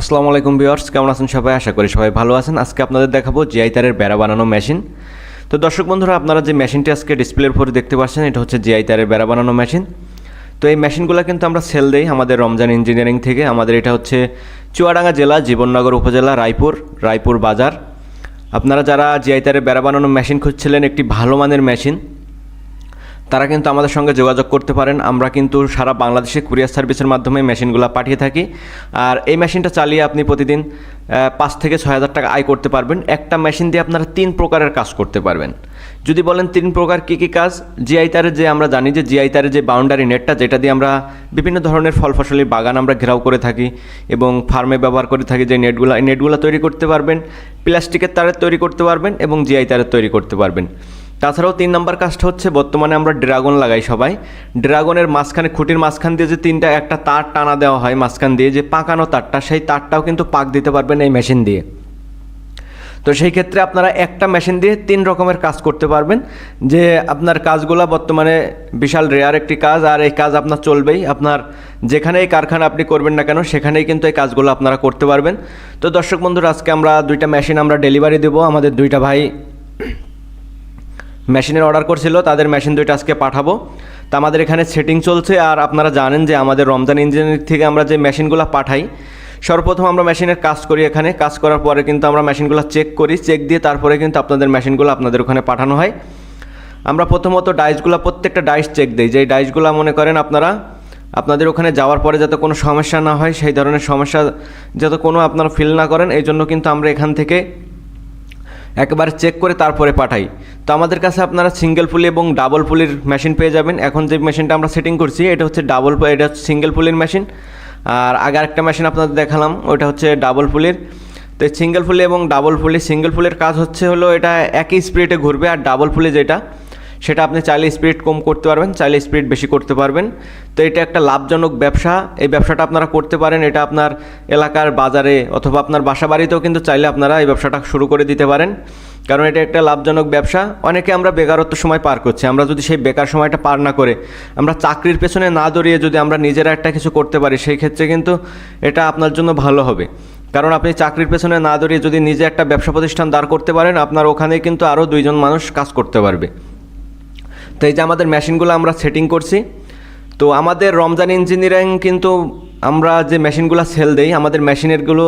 আসসালামু আলাইকুম ভিউয়ার্স, কেমন আছেন সবাই? আশা করি সবাই ভালো আছেন। আজকে আপনাদের দেখাবো জিআই তারের বেড়া বানানো মেশিন তো দর্শক বন্ধুরা, আপনারা যে মেশিনটি আজকে ডিসপ্লের উপরে দেখতে পাচ্ছেন, এটা হচ্ছে জিআই তারের বেড়া বানানো মেশিন তো এই মেশিনগুলো কিন্তু আমরা সেল দেই আমাদের রমজান ইঞ্জিনিয়ারিং থেকে। আমাদের এটা হচ্ছে চুয়াডাঙ্গা জেলা, জীবননগর উপজেলা, রায়পুর রায়পুর বাজার। আপনারা যারা জিআই তারের বেড়া বানানো মেশিন খুঁজছিলেন, একটি ভালো মানের মেশিন তারা কিন্তু আমাদের সঙ্গে যোগাযোগ করতে পারেন। আমরা কিন্তু সারা বাংলাদেশে কুরিয়ার সার্ভিসের মাধ্যমে মেশিনগুলো পাঠিয়ে থাকি। আর এই মেশিনটা চালিয়ে আপনি প্রতিদিন পাঁচ থেকে ছয় হাজার টাকা আয় করতে পারবেন। একটা মেশিন দিয়ে আপনারা তিন প্রকারের কাজ করতে পারবেন। যদি বলেন তিন প্রকার কী কী কাজ জিআই তারের যে আমরা জানি যে জিআই তারের যে বাউন্ডারি নেটটা যেটা দিয়ে আমরা বিভিন্ন ধরনের ফল ফসলের বাগান আমরা ঘেরাও করে থাকি এবং ফার্মে ব্যবহার করে থাকি যে নেটগুলো এই নেটগুলো তৈরি করতে পারবেন। প্লাস্টিকের তারের তৈরি করতে পারবেন এবং জিআই তারের তৈরি করতে পারবেন। তাছাড়াও তিন নম্বর কাজটা হচ্ছে, বর্তমানে আমরা ড্রাগন লাগাই সবাই। ড্রাগনের মাঝখানে, খুঁটির মাঝখান দিয়ে যে তিনটা, একটা তার টানা দেওয়া হয় মাঝখান দিয়ে, যে পাকানো তারটা, সেই তারটাও কিন্তু পাক দিতে পারবেন এই মেশিন দিয়ে। তো সেই ক্ষেত্রে আপনারা একটা মেশিন দিয়ে তিন রকমের কাজ করতে পারবেন। যে আপনার কাজগুলো বর্তমানে বিশাল রেয়ার একটি কাজ, আর এই কাজ আপনার চলবেই। আপনার যেখানে এই কারখানা আপনি করবেন না কেন, সেখানেই কিন্তু এই কাজগুলো আপনারা করতে পারবেন। তো দর্শক বন্ধুরা, আজকে আমরা দুইটা মেশিন আমরা ডেলিভারি দেবো। আমাদের দুইটা ভাই মেশিনের অর্ডার করছিল, তাদের মেশিন দুইটা আজকে পাঠাবো। তা আমাদের এখানে সেটিং চলছে, আর আপনারা জানেন যে আমাদের রমজান ইঞ্জিনিয়ারিং থেকে আমরা যে মেশিনগুলো পাঠাই, সর্বপ্রথম আমরা মেশিনের কাজ করি এখানে। কাজ করার পরে কিন্তু আমরা মেশিনগুলো চেক করি চেক দিয়ে তারপরে কিন্তু আপনাদের মেশিনগুলো আপনাদের ওখানে পাঠানো হয়। আমরা প্রথমত ডাইসগুলো প্রত্যেকটা ডাইস চেক দিই। যেই ডাইসগুলো মনে করেন আপনারা, আপনাদের ওখানে যাওয়ার পরে যাতে কোনো সমস্যা না হয়, সেই ধরনের সমস্যা যাতে কোনো আপনারা ফিল না করেন, এই জন্য কিন্তু আমরা এখান থেকে একেবারে চেক করে তারপরে পাঠাই। তো আমাদের কাছে আপনারা সিঙ্গেল পুলি এবং ডাবল পুলির মেশিন পেয়ে যাবেন। এখন যে মেশিনটা আমরা সেটিং করছি, এটা হচ্ছে ডাবল এটা হচ্ছে সিঙ্গেল পুলির মেশিন আর আগে একটা মেশিন আপনাদের দেখালাম, ওইটা হচ্ছে ডাবল পুলির তো সিঙ্গেল ফুলি এবং ডাবল ফুলি সিঙ্গেল ফুলের কাজ হচ্ছে হলো এটা একই স্পিডে ঘুরবে আর ডাবল ফুলি যেটা। সেটা আপনি চাইলে স্পিড কম করতে পারবেন, চাইলে স্পিড বেশি করতে পারবেন। তো এটা একটা লাভজনক ব্যবসা। এই ব্যবসাটা আপনারা করতে পারেন, এটা আপনার এলাকার বাজারে অথবা আপনার বাসা বাড়িতেও কিন্তু চাইলে আপনারা এই ব্যবসাটা শুরু করে দিতে পারেন। কারণ এটা একটা লাভজনক ব্যবসা। অনেকে আমরা বেকারত্ব সময় পার করছি। আমরা যদি সেই বেকার সময়টা পার না করে, আমরা চাকরির পেছনে না দৌড়িয়ে যদি আমরা নিজেরা একটা কিছু করতে পারি, সেই ক্ষেত্রে কিন্তু এটা আপনার জন্য ভালো হবে। কারণ আপনি চাকরির পেছনে না দৌড়িয়ে যদি নিজে একটা ব্যবসা প্রতিষ্ঠান দাঁড় করতে পারেন, আপনার ওখানে কিন্তু আরও দুইজন মানুষ কাজ করতে পারবে। তো এই যে আমাদের মেশিনগুলো আমরা সেটিং করছি, তো আমাদের রমজান ইঞ্জিনিয়ারিং কিন্তু আমরা যে মেশিনগুলো সেল দেই, আমাদের মেশিনেরগুলো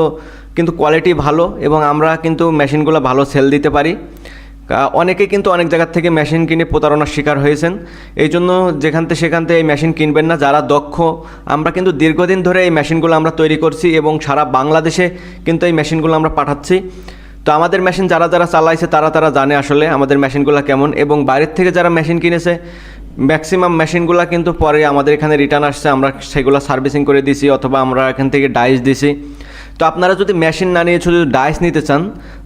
কিন্তু কোয়ালিটি ভালো এবং আমরা কিন্তু মেশিনগুলো ভালো সেল দিতে পারি। অনেকে কিন্তু অনেক জায়গার থেকে মেশিন কিনে প্রতারণার শিকার হয়েছেন। এই জন্য যেখান থেকে সেখান থেকে এই মেশিন কিনবেন না, যারা দক্ষ, আমরা কিন্তু দীর্ঘদিন ধরে এই মেশিনগুলো আমরা তৈরি করছি এবং সারা বাংলাদেশে কিন্তু এই মেশিনগুলো আমরা পাঠাচ্ছি। তো আমাদের মেশিন যারা যারা চালাইছে, তারা তারা জানে আসলে আমাদের মেশিনগুলো কেমন এবং বাইরের থেকে যারা মেশিন কিনেছে ম্যাক্সিমাম মেশিনগুলো কিন্তু পরে আমাদের এখানে রিটার্ন আসছে, আমরা সেগুলো সার্ভিসিং করে দিছি অথবা আমরা এখান থেকে ডাইস দিছি। তো আপনারা যদি মেশিন না নিয়ে শুধু ডাইস নিতে চান,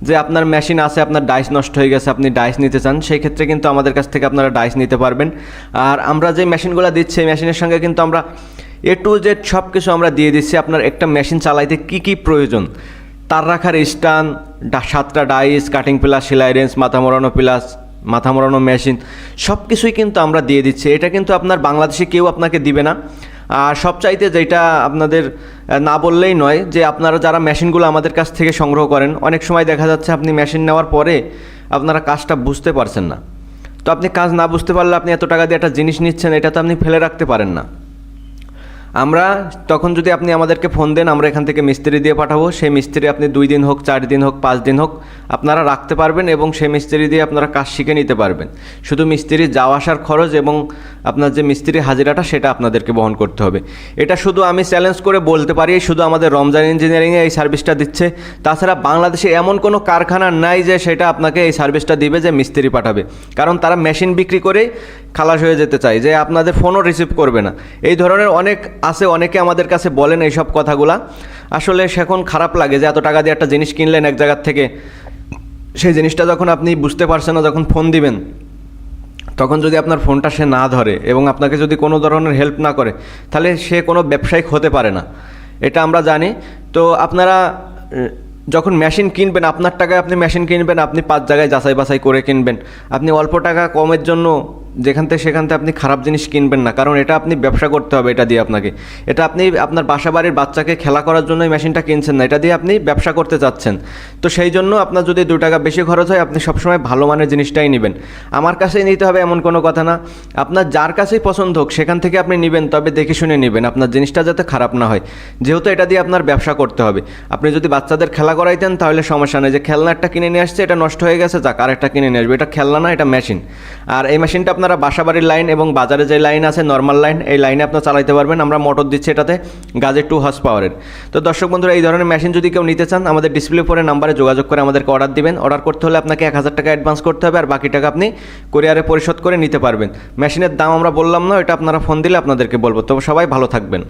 যে আপনার মেশিন আছে, আপনার ডাইস নষ্ট হয়ে গেছে, আপনি ডাইস নিতে চান, সেই ক্ষেত্রে কিন্তু আমাদের কাছ থেকে আপনারা ডাইস নিতে পারবেন। আর আমরা যে মেশিনগুলো দিচ্ছি মেশিনের সঙ্গে কিন্তু আমরা এ টু জেড সব কিছু আমরা দিয়ে দিচ্ছি। আপনার একটা মেশিন চালাইতে কি কি প্রয়োজন? তার রাখার স্টান সাতটা ডাইস, কাটিং প্লাস, সেলাই রেঞ্জ, মাথা মোড়ানো প্লাস, মাথা মোড়ানো মেশিন সব কিছুই কিন্তু আমরা দিয়ে দিচ্ছি। এটা কিন্তু আপনার বাংলাদেশে কেউ আপনাকে দিবে না। আর সবচাইতে যেটা আপনাদের না বললেই নয় যে আপনারা যারা মেশিনগুলো আমাদের কাছ থেকে সংগ্রহ করেন, অনেক সময় দেখা যাচ্ছে আপনি মেশিন নেওয়ার পরে আপনারা কাজটা বুঝতে পারছেন না। তো আপনি কাজ না বুঝতে পারলে আপনি এত টাকা দিয়ে একটা জিনিস নিচ্ছেন এটা তো আপনি ফেলে রাখতে পারেন না। আমরা তখন যদি আপনি আমাদেরকে ফোন দেন, আমরা এখান থেকে মিস্ত্রি দিয়ে পাঠাবো। সেই মিস্ত্রি আপনি দুই দিন হোক, চার দিন হোক, পাঁচ দিন হোক, আপনারা রাখতে পারবেন এবং সেই মিস্ত্রি দিয়ে আপনারা কাজ শিখে নিতে পারবেন। শুধু মিস্ত্রি যাওয়া আসার খরচ এবং আপনার যে মিস্ত্রি হাজিরাটা, সেটা আপনাদেরকে বহন করতে হবে। এটা শুধু আমি চ্যালেঞ্জ করে বলতে পারি শুধু আমাদের রমজান ইঞ্জিনিয়ারিংয়ে এই সার্ভিসটা দিচ্ছে। তাছাড়া বাংলাদেশে এমন কোনো কারখানা নাই যে সেটা আপনাকে এই সার্ভিসটা দিবে যে মিস্ত্রি পাঠাবে। কারণ তারা মেশিন বিক্রি করেই খালাস হয়ে যেতে চায়, যে আপনাদের ফোনও রিসিভ করবে না। এই ধরনের অনেক আছে, অনেকে আমাদের কাছে বলেন এইসব কথাগুলা। আসলে সেখন খারাপ লাগে যে এত টাকা দিয়ে একটা জিনিস কিনলেন এক জায়গার থেকে। সেই জিনিসটা যখন আপনি বুঝতে পারছেন না, যখন ফোন দিবেন, তখন যদি আপনার ফোনটা সে না ধরে এবং আপনাকে যদি কোনো ধরনের হেল্প না করে, তাহলে সে কোনো ব্যবসায়িক হতে পারে না। এটা আমরা জানি। তো আপনারা, যখন মেশিন কিনবেন, আপনার টাকায় আপনি মেশিন কিনবেন, আপনি পাঁচ জায়গায় যাচাই বাছাই করে কিনবেন। আপনি অল্প টাকা কমের জন্য যেখান থেকে সেখান থেকে আপনি খারাপ জিনিস কিনবেন না। কারণ এটা আপনি ব্যবসা করতে হবে, এটা দিয়ে আপনাকে। এটা আপনি আপনার বাসা বাড়ির বাচ্চাকে খেলা করার জন্য এই মেশিনটা কিনছেন না, এটা দিয়ে আপনি ব্যবসা করতে চাচ্ছেন। তো সেই জন্য আপনার যদি দু টাকা বেশি খরচ হয়, আপনি সবসময় ভালো মানের জিনিসটাই নেবেন। আমার কাছেই নিতে হবে এমন কোনো কথা না। আপনার যার কাছেই পছন্দ হোক, সেখান থেকে আপনি নেবেন, তবে দেখে শুনে নেবেন আপনার জিনিসটা যাতে খারাপ না হয়। যেহেতু এটা দিয়ে আপনার ব্যবসা করতে হবে। আপনি যদি বাচ্চাদের খেলা করাইতেন, তাহলে সমস্যা নেই। যে খেলনা একটা কিনে নিয়ে আসছে, এটা নষ্ট হয়ে গেছে, যাক আর একটা কিনে নিয়ে আসবে। এটা খেলনা না, এটা মেশিন। আর এই মেশিনটা আপনারা বাসাবাড়ির লাইন এবং বাজারে যে লাইন আছে নর্মাল লাইন, এই লাইনে আপনারা চালাইতে পারবেন। আমরা মোটর দিচ্ছি এটাতে গাজের টু হর্স পাওয়ারের তো দর্শক বন্ধুরা, এই ধরনের মেশিন যদি কেউ নিতে চান, আমাদের ডিসপ্লে ফোনের নাম্বারে যোগাযোগ করে আমাদেরকে অর্ডার দিবেন। অর্ডার করতে হলে আপনাকে এক হাজার টাকা অ্যাডভান্স করতে হবে, আর বাকি টাকা আপনি কোরিয়ারে পরিশোধ করে নিতে পারবেন। মেশিনের দাম আমরা বললাম না এটা আপনারা ফোন দিলে আপনাদেরকে বলব। তো সবাই ভালো থাকবেন।